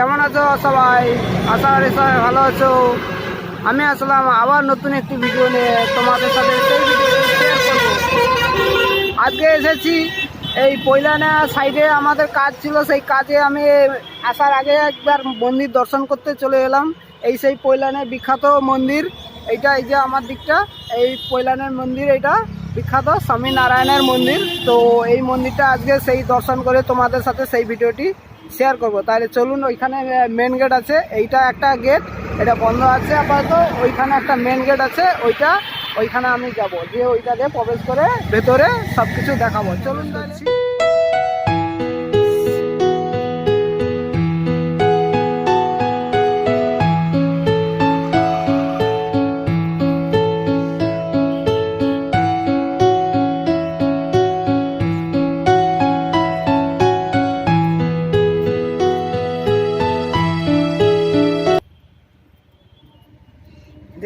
কেমন আছো সবাই? আশা করি সবাই ভালো আছো। আমি আসলাম আবার নতুন একটি ভিডিও নিয়ে। তোমাদের সাথে আজকে এসেছি এই পৈলানা সাইডে আমাদের কাজ ছিল, সেই কাজে আমি আসার আগে একবার মন্দির দর্শন করতে চলে এলাম। এই সেই পৈলানের বিখ্যাত মন্দির। এইটা এই যে আমার দিকটা। এই পৈলানের মন্দির এটা বিখ্যাত স্বামী নারায়ণের মন্দির। তো এই মন্দিরটা আজকে সেই দর্শন করে তোমাদের সাথে সেই ভিডিওটি শেয়ার করব। তাহলে চলুন, ওইখানে মেন গেট আছে। এইটা একটা গেট এটা বন্ধ আছে আপাতত। ওইখানে একটা মেন গেট আছে, ওইটা, ওইখানে আমি যাব। যে ওইটা দিয়ে প্রবেশ করে ভেতরে সব কিছু দেখাবো। চলুন যাচ্ছি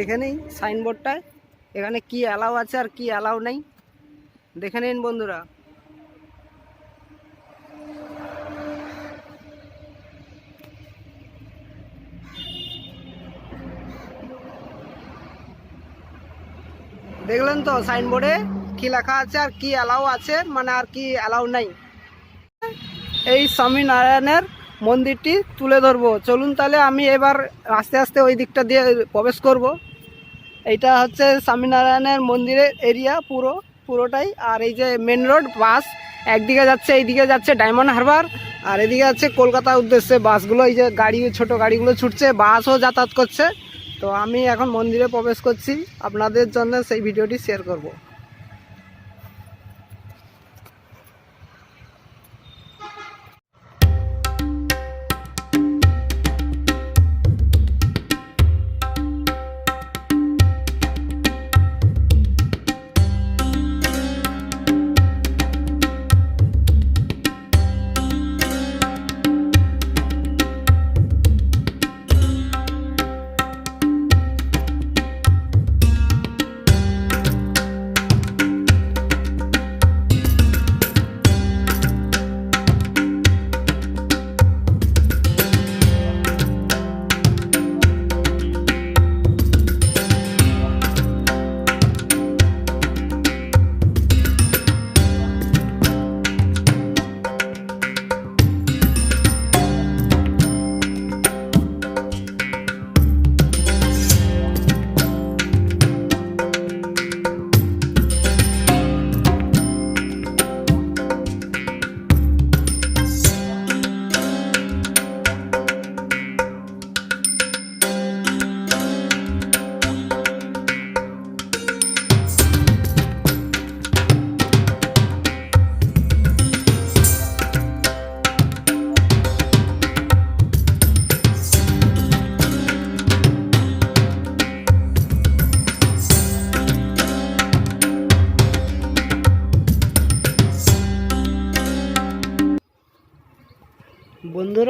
দেখে নিই সাইনবোর্ডটায় এখানে কি অ্যালাউ আছে আর কি অ্যালাউ নেই। দেখে নিন বন্ধুরা। দেখলেন তো সাইনবোর্ডে কি লেখা আছে আর কি অ্যালাউ আছে মানে আর কি অ্যালাউ নাই। এই স্বামীনারায়ণের মন্দিরটি তুলে ধরবো। চলুন তাহলে আমি এবার আস্তে আস্তে ওই দিকটা দিয়ে প্রবেশ করব। এইটা হচ্ছে স্বামীনারায়ণের মন্দিরের এরিয়া পুরো, পুরোটাই। আর এই যে মেন রোড বাস একদিকে যাচ্ছে, এইদিকে যাচ্ছে ডায়মন্ড হারবার আর এদিকে যাচ্ছে কলকাতা উদ্দেশ্যে বাসগুলো এই যে গাড়ি, ছোট গাড়িগুলো ছুটছে বাসও যাতায়াত করছে। তো আমি এখন মন্দিরে প্রবেশ করছি। আপনাদের জন্য সেই ভিডিওটি শেয়ার করব।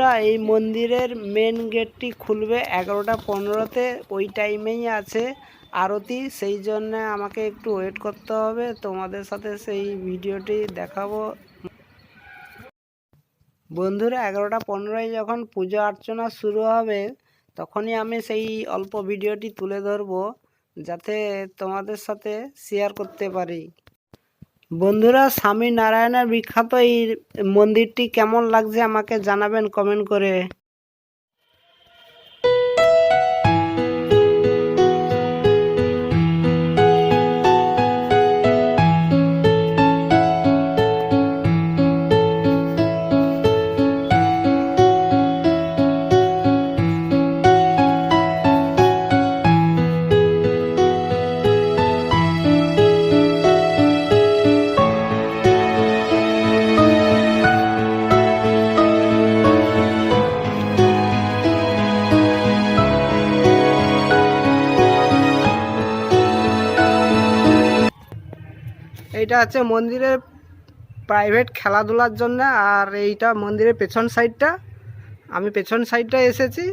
বন্ধুরা এই মন্দিরের মেন গেটটি খুলবে এগারোটা পনেরোতে, ওই টাইমেই আছে আরতি, সেই জন্য আমাকে একটু ওয়েট করতে হবে, তোমাদের সাথে সেই ভিডিওটি দেখাবো। বন্ধুরা, এগারোটা পনেরোয় যখন পুজো অর্চনা শুরু হবে, তখনই আমি সেই অল্প ভিডিওটি তুলে ধরবো, যাতে তোমাদের সাথে শেয়ার করতে পারি। বন্ধুরা স্বামী নারায়ণের বিখ্যাত এই মন্দিরটি কেমন লাগছে আমাকে জানাবেন কমেন্ট করে। এইটা আছে মন্দিরের প্রাইভেট খেলাধুলার জন্য, আর এইটা মন্দিরের পেছন সাইডটা আমি পেছন সাইডটা এসেছি।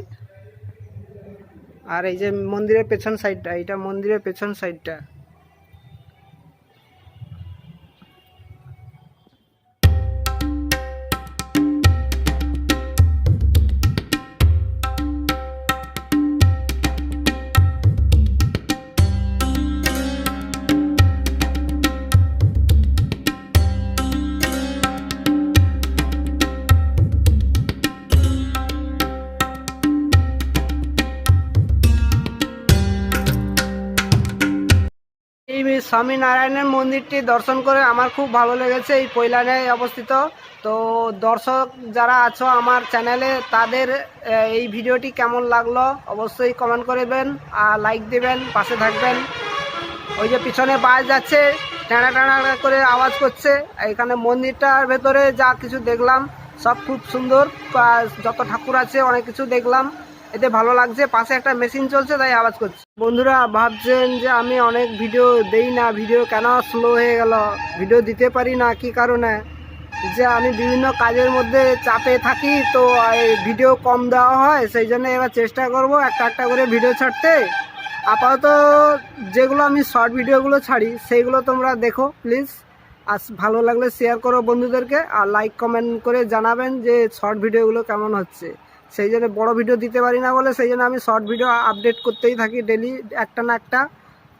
আর এই যে মন্দিরের পেছন সাইডটা এইটা মন্দিরের পেছন সাইডটা স্বামীনারায়ণের মন্দিরটি দর্শন করে আমার খুব ভালো লেগেছে, এই পৈলানে অবস্থিত। তো দর্শক যারা আছো আমার চ্যানেলে, তাদের এই ভিডিওটি কেমন লাগল অবশ্যই কমেন্ট করবেন আর লাইক দেবেন, পাশে থাকবেন। ওই যে পিছনে বাস যাচ্ছে টানা টানা করে আওয়াজ করছে। এখানে মন্দিরটার ভেতরে যা কিছু দেখলাম, সব খুব সুন্দর। যত ঠাকুর আছে, অনেক কিছু দেখলাম। এতে ভালো লাগছে, পাশে একটা মেশিন চলছে, তাই আওয়াজ করছে। বন্ধুরা, ভাবছেন যে আমি অনেক ভিডিও দেই না ভিডিও কেন স্লো হয়ে গেল? ভিডিও দিতে পারি না, কি কারণে? যে আমি বিভিন্ন কাজের মধ্যে চাপে থাকি, তো ভিডিও কম দেওয়া হয়, সেই জন্য এবার চেষ্টা করব একটা একটা করে ভিডিও ছাড়তে। আপাতত যেগুলো আমি শর্ট ভিডিওগুলো ছাড়ি, সেইগুলো তোমরা দেখো প্লিজ আর ভালো লাগলে শেয়ার করো বন্ধুদেরকে, আর লাইক কমেন্ট করে জানাবেন যে শর্ট ভিডিওগুলো কেমন হচ্ছে। সেই জন্য বড় ভিডিও দিতে পারি না বলে, সেই জন্য আমি শর্ট ভিডিও আপডেট করতেই থাকি ডেলি একটা না একটা।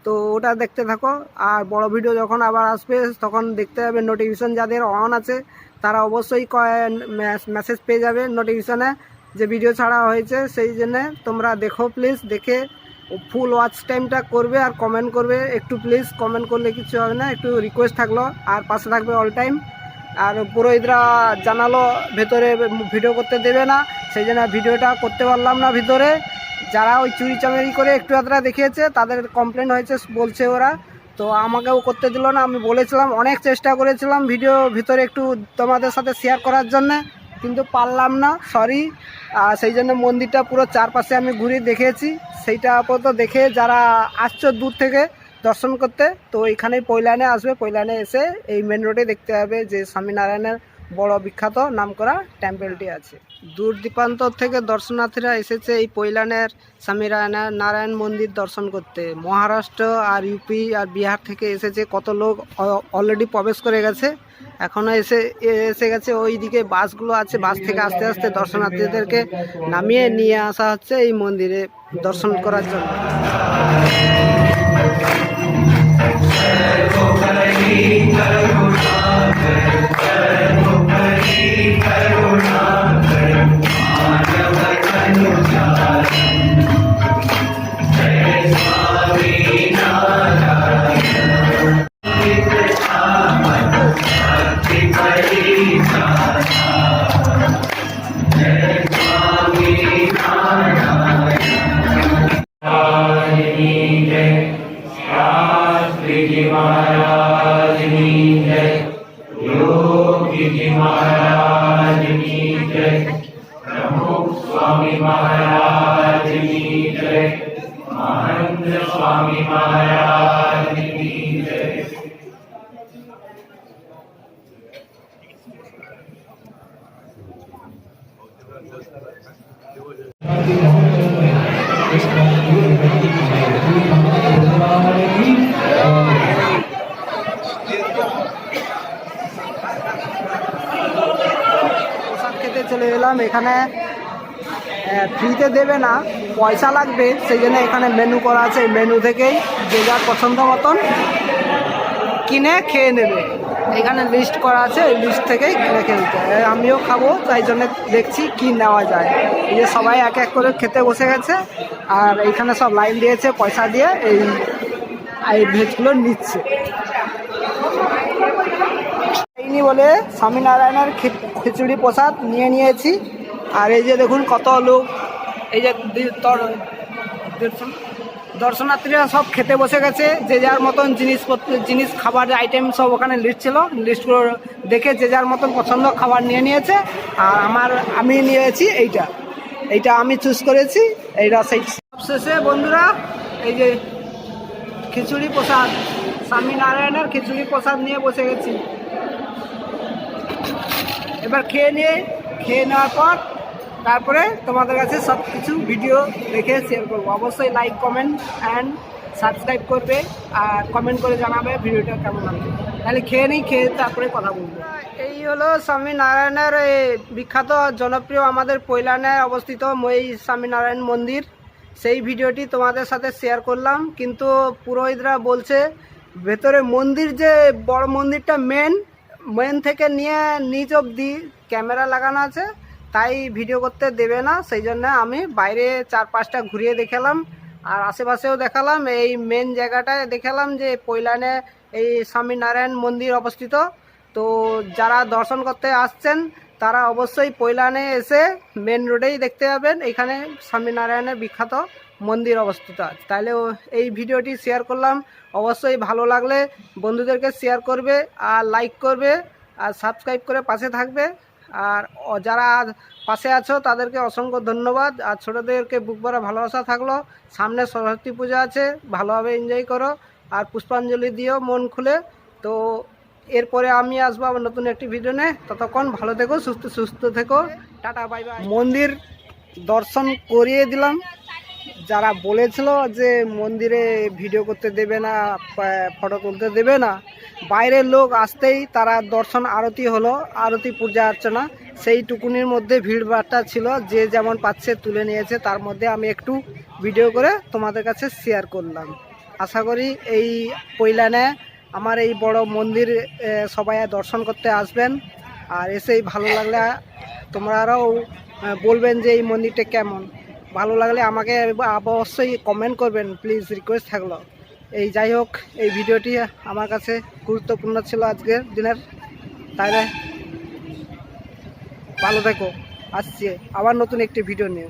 তো ওটা দেখতে থাকো। আর বড় ভিডিও যখন আবার আসবে, তখন দেখতে হবে নোটিফিকেশন যাদের অন আছে, তারা অবশ্যই মেসেজ পেয়ে যাবে নোটিফিকেশনে যে ভিডিও ছাড়া হয়েছে। সেই জন্য তোমরা দেখো প্লিজ দেখে ফুল ওয়াচ টাইমটা করবে আর কমেন্ট করবে। একটু প্লিজ কমেন্ট করলে কিছু হবে না, একটু রিকোয়েস্ট থাকল। আর পাশে থাকবে অল টাইম আর পুরোহিতরা জানালো, ভেতরে ভিডিও করতে দেবে না, সেই জন্য ভিডিওটা করতে পারলাম না ভিতরে। যারা ওই চুরি চামেরি করে একটু আধরা দেখিয়েছে, তাদের কমপ্লেন হয়েছে, বলছে ওরা। তো আমাকেও করতে দিল না, আমি বলেছিলাম, অনেক চেষ্টা করেছিলাম ভিডিও ভিতরে একটু তোমাদের সাথে শেয়ার করার জন্য, কিন্তু পারলাম না সরি সেই জন্য মন্দিরটা পুরো চারপাশে আমি ঘুরে দেখেছি সেইটা আপাতত দেখে যারা আসছো দূর থেকে দর্শন করতে। তো এখানেই পৈলানে আসবে। পৈলানে এসে এই মেন রোডে দেখতে হবে যে স্বামীনারায়ণের বড় বিখ্যাত নামকরা টেম্পলটি আছে। দূর দীপান্তর থেকে দর্শনার্থীরা এসেছে এই পৈলানের স্বামীনারায়ণ নারায়ণ মন্দির দর্শন করতে। মহারাষ্ট্র আর ইউপি আর বিহার থেকে এসেছে। কত লোক অলরেডি প্রবেশ করে গেছে। এখনও এসে এসে গেছে। ওই দিকে বাসগুলো আছে। বাস থেকে আস্তে আস্তে দর্শনার্থীদেরকে নামিয়ে নিয়ে আসা হচ্ছে এই মন্দিরে দর্শন করার জন্য। প্রসাদ খেতে চলে এলাম। এখানে ফ্রিতে দেবে না, পয়সা লাগবে, সেই জন্য এখানে মেনু করা আছে। মেনু থেকেই যে যার পছন্দ মতন কিনে খেয়ে নেবে। এখানে লিস্ট করা আছে এই লিস্ট থেকেই কিনে খেলতে আমিও খাব, তাই জন্য দেখছি কি নেওয়া যায়। এই যে সবাই এক এক করে খেতে বসে গেছে, আর এইখানে সব লাইন দিয়েছে, পয়সা দিয়ে এই এই ভেজগুলো নিচ্ছে। খাইনি বলে স্বামীনারায়ণের খিচুড়ি প্রসাদ নিয়ে নিয়েছি। আর এই যে দেখুন কত লোক, এই যে তর- দর্শনার্থীরা সব খেতে বসে গেছে, যে যার মতন জিনিসপত্র, জিনিস খাবার আইটেম সব ওখানে লিস্ট ছিল। লিস্টগুলো দেখে যে যার মতন পছন্দ খাবার নিয়ে নিয়েছে। আর আমার, আমি নিয়েছি এইটা। এইটা আমি চুজ করেছি, এইটা সেই। শেষে বন্ধুরা, এই যে খিচুড়ি প্রসাদ স্বামীনারায়ণের খিচুড়ি প্রসাদ নিয়ে বসে গেছি। এবার খেয়ে নিয়ে, খেয়ে নেওয়ার পর তারপরে তোমাদের কাছে সব কিছু ভিডিও দেখে শেয়ার করব। অবশ্যই লাইক কমেন্ট অ্যান্ড সাবস্ক্রাইব করবে আর কমেন্ট করে জানাবে ভিডিওটা কেমন লাগবে। তাহলে খেয়ে নিই, খেয়ে তারপরে কথা বলব। এই হলো স্বামীনারায়ণের বিখ্যাত, জনপ্রিয় আমাদের পৈলানে অবস্থিত এই স্বামীনারায়ণ মন্দির। সেই ভিডিওটি তোমাদের সাথে শেয়ার করলাম, কিন্তু পুরোহিতরা বলছে, ভেতরে মন্দির যে বড় মন্দিরটা মেন মেন থেকে নিয়ে নিচ অবধি ক্যামেরা লাগানো আছে। তাই ভিডিও করতে দেবে না, সেই জন্য আমি বাইরে চার পাঁচটা ঘুরিয়ে দেখালাম, আর আশেপাশেও দেখালাম, এই মেন জায়গাটায় দেখালাম যে পৈলানে এই স্বামীনারায়ণ মন্দির অবস্থিত। তো যারা দর্শন করতে আসছেন, তারা অবশ্যই পৈলানে এসে মেন রোডেই দেখতে পাবেন, এখানে স্বামীনারায়ণের বিখ্যাত মন্দির অবস্থিত। আছে তাহলে এই ভিডিওটি শেয়ার করলাম। অবশ্যই ভালো লাগলে বন্ধুদেরকে শেয়ার করবে, আর লাইক করবে, আর সাবস্ক্রাইব করে পাশে থাকবে। আর যারা পাশে আছো, তাদেরকে অসংখ্য ধন্যবাদ। আর ছোটোদেরকে বুক ভরা ভালোবাসা থাকল। সামনে সরস্বতী পূজা আছে, ভালোভাবে এনজয় করো। আর পুষ্পাঞ্জলি দিও মন খুলে। তো এরপরে আমি আসব আবার নতুন একটি ভিডিও নিয়ে। ততক্ষণ ভালো থেকো, সুস্থ সুস্থ থেকো। টাটা বাই বাই মন্দির দর্শন করিয়ে দিলাম। যারা বলেছিল যে মন্দিরে ভিডিও করতে দেবে না ফটো তুলতে দেবে না বাইরের লোক আসতেই তারা দর্শন আরতি হলো, আরতি পূজা অর্চনা। সেই টুকুনির মধ্যে ভিড় ভাড়টা ছিল, যে যেমন পাচ্ছে তুলে নিয়েছে, তার মধ্যে আমি একটু ভিডিও করে তোমাদের কাছে শেয়ার করলাম। আশা করি এই পৈলানে আমার এই বড় মন্দির সবাই দর্শন করতে আসবেন। আর এসেই ভালো লাগলে তোমরাও বলবেন যে এই মন্দিরটা কেমন। ভালো লাগলে আমাকে অবশ্যই কমেন্ট করবেন প্লিজ রিকোয়েস্ট থাকল। এই যাই হোক, এই ভিডিওটি আমার কাছে গুরুত্বপূর্ণ ছিল আজকের দিনের। তাহলে ভালো থেকো। আসছে আবার নতুন একটি ভিডিও নিয়ে।